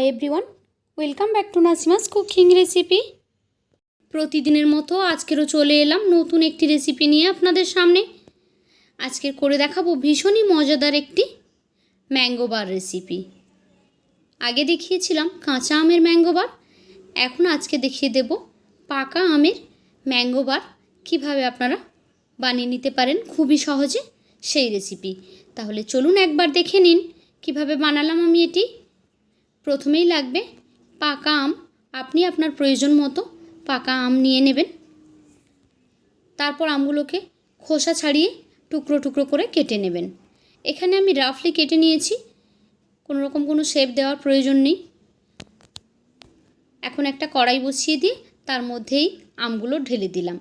Hi everyone welcome back to Nasima's cooking recipe প্রতিদিনের মতো আজকেরও চলে এলাম নতুন একটি রেসিপি নিয়ে আপনাদের সামনে। আজকের করে দেখাবো ভীষণই মজাদার একটি ম্যাঙ্গো বার রেসিপি আগে দেখিয়েছিলাম কাঁচা আমের ম্যাঙ্গো বার এখন আজকে দেখিয়ে দেব পাকা আমের ম্যাঙ্গো বার কীভাবে আপনারা বানিয়ে নিতে পারেন খুবই সহজে সেই রেসিপি তাহলে চলুন একবার দেখে নিন, কীভাবে বানালাম আমি এটি। প্রথমেই লাগবে পাকা আম। আপনি আপনার প্রয়োজন মতো পাকা আম নিয়ে নেবেন। তারপর আমগুলোকে খোসা ছাড়িয়ে টুকরো টুকরো করে কেটে নেবেন। এখানে আমি রাফলি কেটে নিয়েছি। কোনো রকম কোনো শেপ দেওয়ার প্রয়োজন নেই। এখন একটা কড়াই বসিয়ে দিয়ে তার মধ্যেই আমগুলো ঢেলে দিলাম।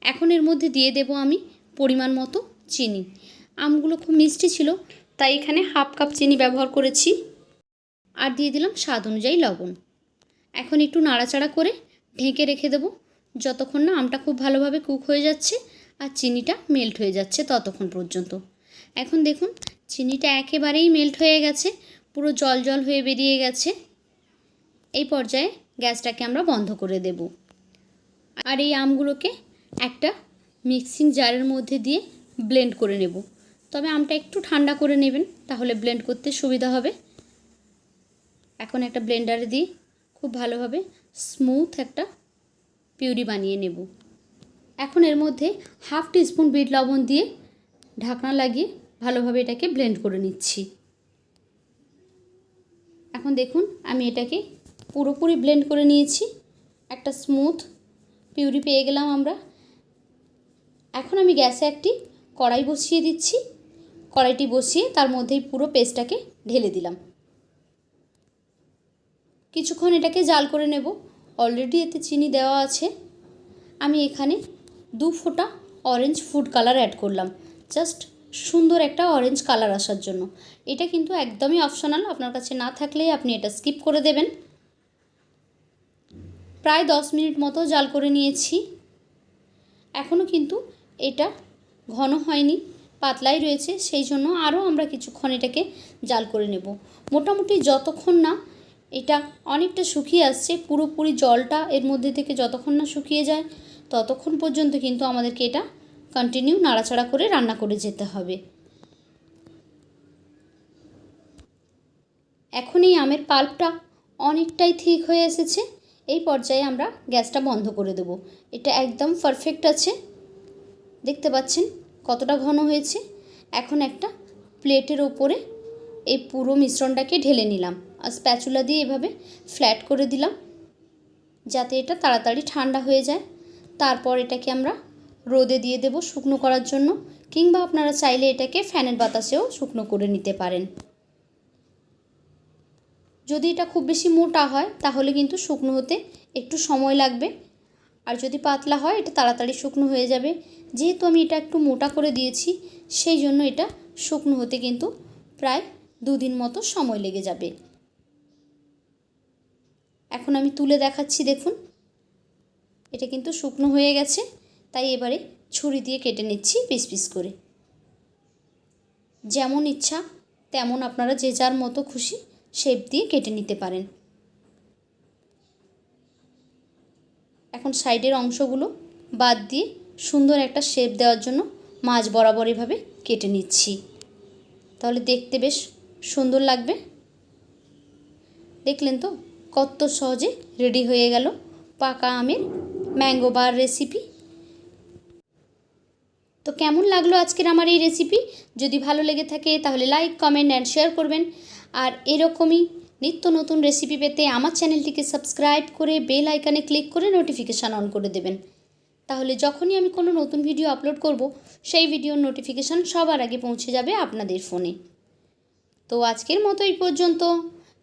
এখন এর মধ্যে দিয়ে দেব আমি পরিমাণ মতো চিনি। আমগুলো খুব মিষ্টি ছিল, তাই এখানে হাফ কাপ চিনি ব্যবহার করেছি। আর দিয়ে দিলাম স্বাদ অনুযায়ী লবণ। এখন একটু নাড়াচাড়া করে ঢেকে রেখে দেবো। যতক্ষণ না আমটা খুব ভালোভাবে কুক হয়ে যাচ্ছে আর চিনিটা মেল্ট হয়ে যাচ্ছে ততক্ষণ পর্যন্ত। এখন দেখুন, চিনিটা একেবারেই মেল্ট হয়ে গেছে, পুরো জল জল হয়ে বেরিয়ে গেছে। এই পর্যায়ে গ্যাসটাকে আমরা বন্ধ করে দেব। আর এই আমগুলোকে একটা মিক্সিং জারের মধ্যে দিয়ে ব্লেন্ড করে নেব। তবে আমটা একটু ঠান্ডা করে নেবেন, তাহলে ব্লেন্ড করতে সুবিধা হবে। এখন একটা ব্লেন্ডারে দিয়ে খুব ভালোভাবে স্মুথ একটা পিউরি বানিয়ে নেব। এখন এর মধ্যে হাফ টিস্পুন বিট লবণ দিয়ে ঢাকনা লাগিয়ে ভালোভাবে এটাকে ব্লেন্ড করে নিচ্ছি। এখন দেখুন, আমি এটাকে পুরোপুরি ব্লেন্ড করে নিয়েছি, একটা স্মুথ পিউরি পেয়ে গেলাম আমরা। এখন আমি গ্যাসে একটি কড়াই বসিয়ে দিচ্ছি। কড়াইটি বসিয়ে তার মধ্যেই পুরো পেস্টটাকে ঢেলে দিলাম। কিছুক্ষণ এটাকে জাল করে নেব। অলরেডি এতে চিনি দেওয়া আছে। আমি এখানে দু ফোঁটা অরেঞ্জ ফুড কালার অ্যাড করলাম। জাস্ট সুন্দর একটা অরেঞ্জ কালার আসার জন্য। এটা কিন্তু একদমই অপশনাল আপনার কাছে না থাকলে আপনি এটা স্কিপ করে দেবেন। প্রায় দশ মিনিট মতো জাল করে নিয়েছি। এখনও কিন্তু এটা ঘন হয়নি, পাতলাই রয়েছে, সেই জন্য আরও আমরা কিছুক্ষণ এটাকে জাল করে নেব। মোটামুটি যতক্ষণ না এটা অনেকটা শুকিয়ে আসছে, পুরোপুরি জলটা এর মধ্যে থেকে যতক্ষণ না শুকিয়ে যায় ততক্ষণ পর্যন্ত কিন্তু আমাদেরকে এটা কন্টিনিউ নাড়াচাড়া করে রান্না করে যেতে হবে। এখন এই আমের পাল্পটা অনেকটাই ঠিক হয়ে এসেছে, এই পর্যায়ে আমরা গ্যাসটা বন্ধ করে দেব। এটা একদম পারফেক্ট আছে। দেখতে পাচ্ছেন কতটা ঘন হয়েছে। এখন একটা প্লেটের ওপরে এই পুরো মিশ্রণটাকে ঢেলে নিলাম। আর স্প্যাচুলা দিয়ে এভাবে ফ্ল্যাট করে দিলাম, যাতে এটা তাড়াতাড়ি ঠান্ডা হয়ে যায়। তারপর এটাকে আমরা রোদে দিয়ে দেব শুকনো করার জন্য, কিংবা আপনারা চাইলে এটাকে ফ্যানের বাতাসেও শুকনো করে নিতে পারেন। যদি এটা খুব বেশি মোটা হয়, তাহলে কিন্তু শুকনো হতে একটু সময় লাগবে। আর যদি পাতলা হয়, এটা তাড়াতাড়ি শুকনো হয়ে যাবে। যেহেতু আমি এটা একটু মোটা করে দিয়েছি, সেই জন্য এটা শুকনো হতে কিন্তু প্রায় দুদিন মতো সময় লেগে যাবে। এখন আমি তুলে দেখাচ্ছি, দেখুন। এটা কিন্তু শুকনো হয়ে গেছে, তাই এবারে ছুরি দিয়ে কেটে নিচ্ছি পিস পিস করে। যেমন ইচ্ছা, তেমন আপনারা যে যার মতো খুশি শেপ দিয়ে কেটে নিতে পারেন। এখন সাইডের অংশগুলো বাদ দিয়ে সুন্দর একটা শেপ দেওয়ার জন্য মাছ বরাবর এভাবে কেটে নিচ্ছি। তাহলে দেখতে বেশ সুন্দর লাগবে। দেখলেন তো? কত সহজে রেডি হয়ে গেল পাকা আমের ম্যাঙ্গো বার রেসিপি তো কেমন লাগল আজকের আমার এই রেসিপি যদি ভালো লেগে থাকে তাহলে লাইক কমেন্ট অ্যান্ড শেয়ার করবেন। আর এরকমই নিত্য নতুন রেসিপি পেতে আমার চ্যানেলটিকে সাবস্ক্রাইব করে বেল আইকানে ক্লিক করে নোটিফিকেশান অন করে দেবেন। তাহলে যখনই আমি কোনো নতুন ভিডিও আপলোড করব, সেই ভিডিওর নোটিফিকেশান সবার আগে পৌঁছে যাবে আপনাদের ফোনে তো আজকের মতো এই পর্যন্ত।